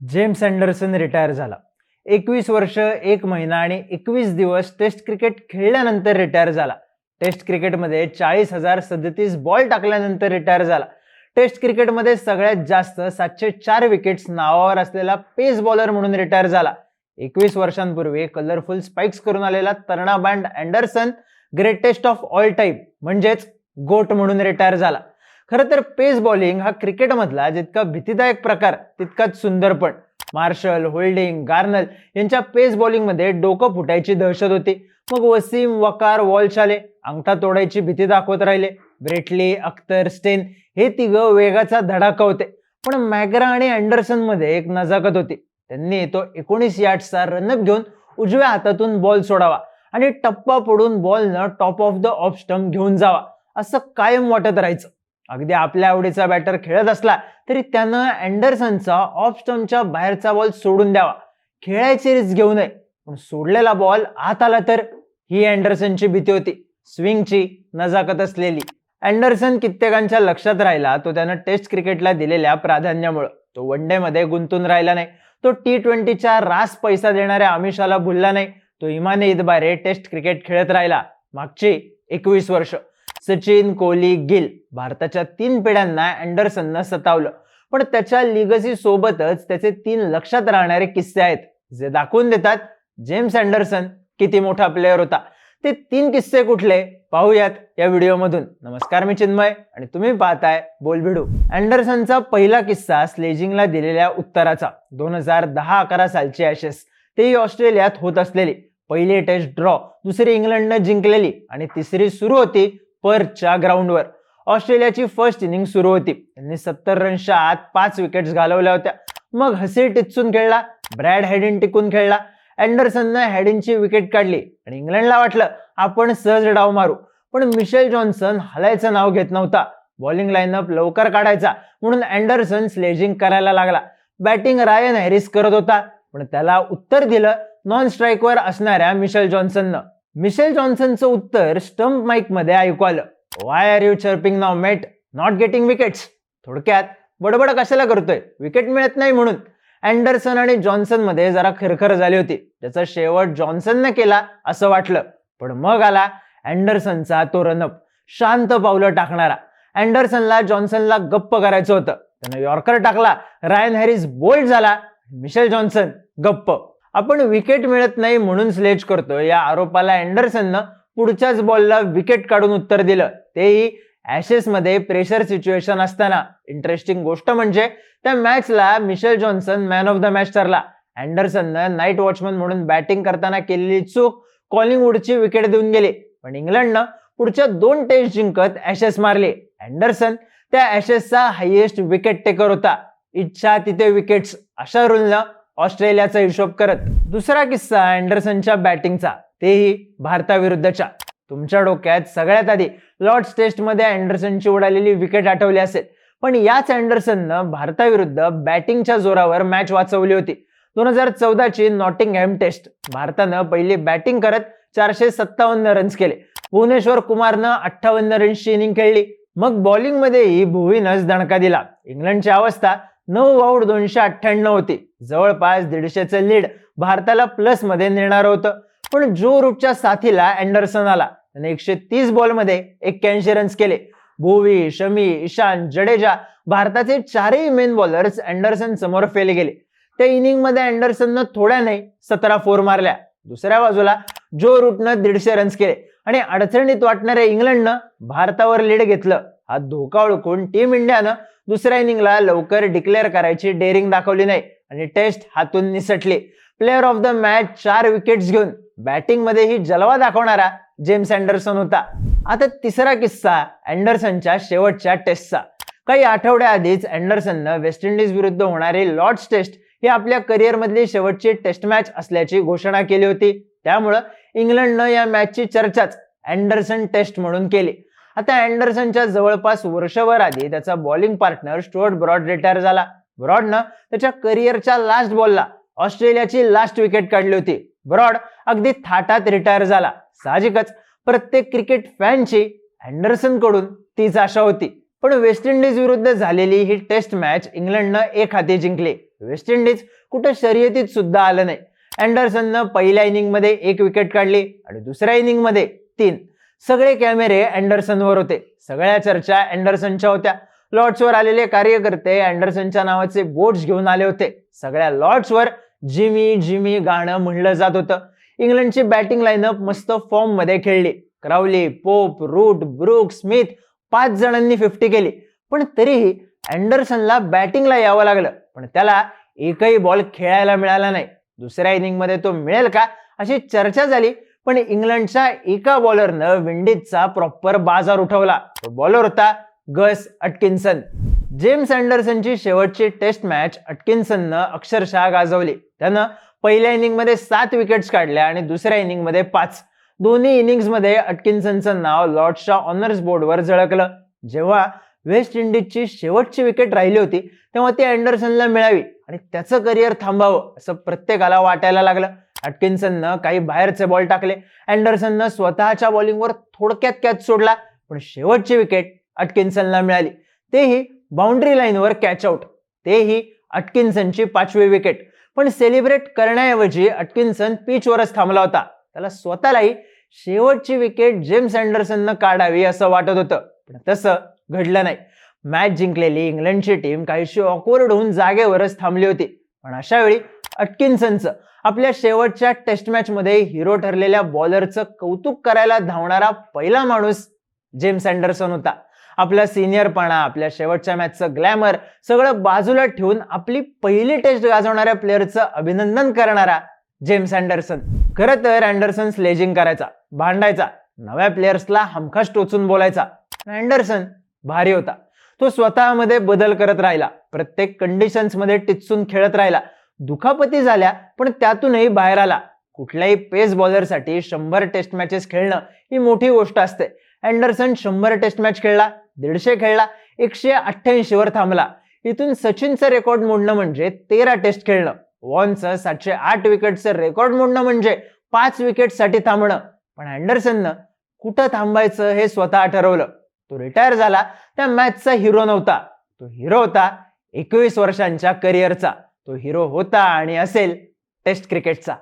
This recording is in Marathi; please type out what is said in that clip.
जेम्स अँडरसन रिटायर झाला. एकवीस वर्ष एक महिना आणि एकवीस दिवस टेस्ट क्रिकेट खेळल्यानंतर रिटायर झाला. टेस्ट क्रिकेटमध्ये चाळीस हजार सदतीस बॉल टाकल्यानंतर रिटायर झाला. टेस्ट क्रिकेटमध्ये सगळ्यात जास्त सातशे चार विकेट्स नावावर असलेला पेस बॉलर म्हणून रिटायर झाला. एकवीस वर्षांपूर्वी कलरफुल स्पाइक्स करून आलेला तरणा band Anderson greatest of all time म्हणजेच गोट म्हणून रिटायर झाला. खरं तर पेस बॉलिंग हा क्रिकेटमधला जितका भीतीदायक प्रकार तितकाच सुंदर पण. मार्शल होल्डिंग गार्नल यांच्या पेस बॉलिंगमध्ये डोकं फुटायची दहशत होती. मग वसीम वकार वॉलशाले अंगठा तोडायची भीती दाखवत राहिले. ब्रेटली अख्तर स्टेन हे तिघं वेगाचा धडाका होते. पण मॅग्रा आणि अँडरसनमध्ये एक नजाकत होती. त्यांनी तो एकोणीस यार्डचा रनअप घेऊन उजव्या हातातून बॉल सोडावा आणि टप्पा पडून बॉलनं top of the off stump घेऊन जावा. असं कायम वाटत राहायचं. अगदी आपल्या आवडीचा बॅटर खेळत असला तरी त्यानं अँडरसनचा ऑफ स्टम्पच्या बाहेरचा बॉल सोडून द्यावा. खेळायची रिस्क घेऊ नये. पण सोडलेला बॉल आत आला तर ही अँडरसनची भीती होती. स्विंगची नजाकत असलेली. अँडरसन कित्येकांच्या लक्षात राहिला. तो त्यानं टेस्ट क्रिकेटला दिलेल्या प्राधान्यामुळं. तो वन डे मध्ये गुंतून राहिला नाही. तो टी ट्वेंटीच्या रास पैसा देणाऱ्या आमिषाला भुलला नाही. तो इमाने इदबारे टेस्ट क्रिकेट खेळत राहिला. मागची एकवीस वर्ष. सचिन कोहली गिल भारताच्या तीन पिढ्यांना अँडरसननं सतावलं. पण त्याच्या लिगसी सोबतच त्याचे तीन लक्षात राहणारे किस्से आहेत जे दाखवून देतात जेम्स अँडरसन किती मोठा प्लेअर होता. ते तीन किस्से कुठले पाहूयात या व्हिडिओमधून. नमस्कार मी चिन्मय आणि तुम्ही पाहताय बोलभिडू अँडरसनचा पहिला किस्सा स्लेजिंगला दिलेल्या उत्तराचा दोन हजार दहा अकरा सालची ॲशेस तेही ऑस्ट्रेलियात होत असलेली. पहिली टेस्ट ड्रॉ दुसरी इंग्लंडनं जिंकलेली आणि तिसरी सुरू होती पर्चच्या ग्राउंडवर ऑस्ट्रेलियाची फर्स्ट इनिंग सुरू होती. त्यांनी सत्तर रनच्या आत पाच विकेट्स घालवल्या होत्या. मग हसी टिचून खेळला ब्रॅड हॅडिन टिकून खेळला. अँडरसननं हेडिनची विकेट काढली आणि इंग्लंडला वाटलं आपण सहज डाव मारू. पण मिशेल जॉन्सन हलायचं नाव घेत नव्हता. बॉलिंग लाईनअप लवकर काढायचा. म्हणून अँडरसन स्लेजिंग करायला लागला. बॅटिंग रायन हॅरिस करत होता. पण त्याला उत्तर दिलं नॉन स्ट्राईकवर असणाऱ्या मिशेल जॉन्सननं. मिशेल जॉन्सनचं उत्तर स्टंप माईकमध्ये ऐकू आलं. Why are you chirping now mate not getting wickets थोडक्यात बडबड कशाला करतोय? विकेट मिळत नाही म्हणून. अँडरसन आणि जॉन्सनमध्ये जरा खरखर झाली होती. ज्याचा शेवट जॉन्सनने केला असं वाटलं. पण मग आला अँडरसनचा तो रनअप शांत पावलं टाकणारा. अँडरसनला जॉन्सनला गप्प करायचं होतं. त्यानं यॉर्कर टाकला. रायन हॅरिस बोल्ड झाला. मिशेल जॉन्सन गप्प. आपण विकेट मिळत नाही म्हणून स्लेज करतो या आरोपाला अँडरसननं पुढच्याच बॉलला विकेट काढून उत्तर दिलं. तेही ॲशेसमध्ये प्रेशर सिच्युएशन असताना. इंटरेस्टिंग गोष्ट म्हणजे त्या मॅचला Mitchell Johnson man of the match ठरला. अँडरसननं नाईट वॉचमन म्हणून बॅटिंग करताना केलेली चूक कॉलिंगवूडची विकेट देऊन गेली. पण इंग्लंडनं पुढच्या दोन टेस्ट जिंकत ॲशेस मारले. अँडरसन त्या ॲशेसचा हायएस्ट विकेट टेकर होता. इच्छा तिथे विकेट्स अशा रूलनं ऑस्ट्रेलियाचा हिशोब करत दुसरा किस्सा अँडरसनच्या बॅटिंगचा. तेही भारताविरुद्धच्या. तुमच्या डोक्यात सगळ्यात आधी लॉर्ड्स टेस्टमध्ये अँडरसनची उडालेली विकेट आठवली असेल. पण याच अँडरसननं भारताविरुद्ध बॅटिंगच्या जोरावर मॅच वाचवली होती. दोन हजार चौदाची नॉटिंगहॅम टेस्ट. भारतानं पहिली बॅटिंग करत चारशे सत्तावन्न रन्स केले. भुवनेश्वर कुमारनं अठ्ठावन्न रन्सची इनिंग खेळली. मग बॉलिंगमध्येही भुवीनच दणका दिला. इंग्लंडची अवस्था नऊ आऊट दोनशे अठ्ठ्याण्णव होती. जवळपास दीडशेचं लीड भारताला प्लसमध्ये नेणार होतं. पण जो रूटच्या साथीला अँडरसन आला त्याने एकशे तीस बॉलमध्ये एक्क्याऐंशी रन्स केले. भुवी शमी ईशान जडेजा भारताचे चारही मेन बॉलर्स अँडरसन समोर फेल गेले त्या इनिंगमध्ये अँडरसननं थोड्या नाही सतरा फोर मारल्या. दुसऱ्या बाजूला जो रूटनं दीडशे रन्स केले. आणि अडचणीत वाटणाऱ्या इंग्लंडनं भारतावर लीड घेतलं. हा धोका ओळखून टीम इंडियानं दुसऱ्या इनिंगला लवकर डिक्लेअर करायची डेअरिंग दाखवली नाही आणि टेस्ट हातून निसटली. प्लेअर ऑफ द मॅच चार विकेट्स घेऊन बॅटिंगमध्येही जलवा दाखवणारा जेम्स अँडरसन होता. आता तिसरा किस्सा अँडरसनच्या शेवटच्या टेस्टचा काही आठवड्याआधीच अँडरसननं वेस्ट इंडिज विरुद्ध होणारी लॉर्ड्स टेस्ट ही आपल्या करिअरमधली शेवटची टेस्ट मॅच असल्याची घोषणा केली होती. त्यामुळं इंग्लंडनं या मॅचची चर्चाच अँडरसन टेस्ट म्हणून केली. आता अँडरसनच्या जवळपास वर्षभर आधी त्याचा bowling partner Stuart Broad retire झाला. ब्रॉडनं त्याच्या करिअरच्या लास्ट बॉलला ऑस्ट्रेलियाची लास्ट विकेट काढली होती. ब्रॉड अगदी थाटात रिटायर झाला. साहजिकच प्रत्येक क्रिकेट फॅनची अँडरसनकडून तीच आशा होती. पण वेस्ट इंडिज विरुद्ध झालेली ही टेस्ट मॅच इंग्लंडनं एक हाती जिंकली. वेस्ट इंडिज कुठं शर्यतीत सुद्धा आलं नाही. अँडरसननं पहिल्या इनिंगमध्ये एक विकेट काढली आणि दुसऱ्या इनिंगमध्ये तीन. सगळे कॅमेरे अँडरसनवर होते. सगळ्या चर्चा अँडरसनच्या होत्या. लॉर्ड्सवर आलेले कार्यकर्ते अँडरसनच्या नावाचे बोट्स घेऊन आले होते. सगळ्या लॉर्ड्सवर जिमी जिमी गाणं म्हणलं जात होतं. इंग्लंडची बॅटिंग लाईनअप मस्त फॉर्ममध्ये खेळली. Crawley Pope Root Brook Smith पाच जणांनी फिफ्टी केली. पण तरीही अँडरसनला बॅटिंगला यावं लागलं. पण त्याला एकही बॉल खेळायला मिळाला नाही. दुसऱ्या इनिंगमध्ये तो मिळेल का? अशी चर्चा झाली. पण इंग्लंडच्या एका बॉलरनं विंडीजचा प्रॉपर बाजार उठवला. तो बॉलर होता गस अटकिन्सन. जेम्स अँडरसनची शेवटची टेस्ट मॅच अटकिन्सननं अक्षरशः गाजवली. त्यानं पहिल्या इनिंगमध्ये सात विकेट्स काढल्या आणि दुसऱ्या इनिंगमध्ये पाच. दोन्ही इनिंग्समध्ये अटकिन्सनचं नाव लॉर्ड्सच्या ऑनर्स बोर्डवर झळकलं. जेव्हा वेस्ट इंडिजची शेवटची विकेट राहिली होती तेव्हा ती अँडरसनला मिळावी आणि त्याचं करिअर थांबावं असं प्रत्येकाला वाटायला लागलं. अटकिन्सननं काही बाहेरचे बॉल टाकले. अँडरसननं स्वतःच्या बॉलिंगवर थोडक्यात कॅच सोडला पण शेवटची विकेट अटकिन्सनला मिळाली. तेही बाउंड्री लाईनवर कॅच आउट तेही अटकिन्सनची पाचवी विकेट पण सेलिब्रेट करण्याऐवजी अटकिन्सन पिचवरच थांबला होता. त्याला स्वतःलाही शेवटची विकेट जेम्स अँडरसननं काढावी असं वाटत होतं. पण तसं घडलं नाही. मॅच जिंकलेली इंग्लंडची टीम काहीशी ऑकवर्ड होऊन जागेवरच थांबली होती. पण अशा वेळी अटकिन्सनचं. आपल्या शेवटच्या टेस्ट मॅचमध्ये हिरो ठरलेल्या बॉलरचं कौतुक करायला धावणारा पहिला माणूस जेम्स अँडरसन होता. आपला सिनियरपणा आपल्या शेवटच्या मॅचचं ग्लॅमर सगळं बाजूला ठेवून आपली पहिली टेस्ट गाजवणाऱ्या प्लेअरचं अभिनंदन करणारा जेम्स अँडरसन खरं तर अँडरसन स्लेजिंग करायचा भांडायचा नव्या प्लेयर्सला हमखास टोचून बोलायचा. अँडरसन भारी होता. तो स्वतःमध्ये बदल करत राहिला प्रत्येक कंडिशन्समध्ये टिचून खेळत राहिला. दुखापती झाल्या पण त्यातूनही बाहेर आला. कुठल्याही पेस बॉलरसाठी शंभर टेस्ट मॅचेस खेळणं ही मोठी गोष्ट असते. अँडरसन शंभर टेस्ट मॅच खेळला दीडशे खेळला एकशे अठ्ठ्याऐंशीवर थांबला. इथून सचिनचं रेकॉर्ड मोडणं म्हणजे तेरा टेस्ट खेळणं. वॉनचं सातशे आठ विकेटचं रेकॉर्ड मोडणं म्हणजे पाच विकेटसाठी थांबणं. पण अँडरसननं कुठं थांबायचं हे स्वतः ठरवलं. तो रिटायर झाला त्या मॅचचा हिरो नव्हता. तो हिरो होता एकवीस वर्षांच्या करिअरचा तो हिरो होता आणि असेल टेस्ट क्रिकेटचा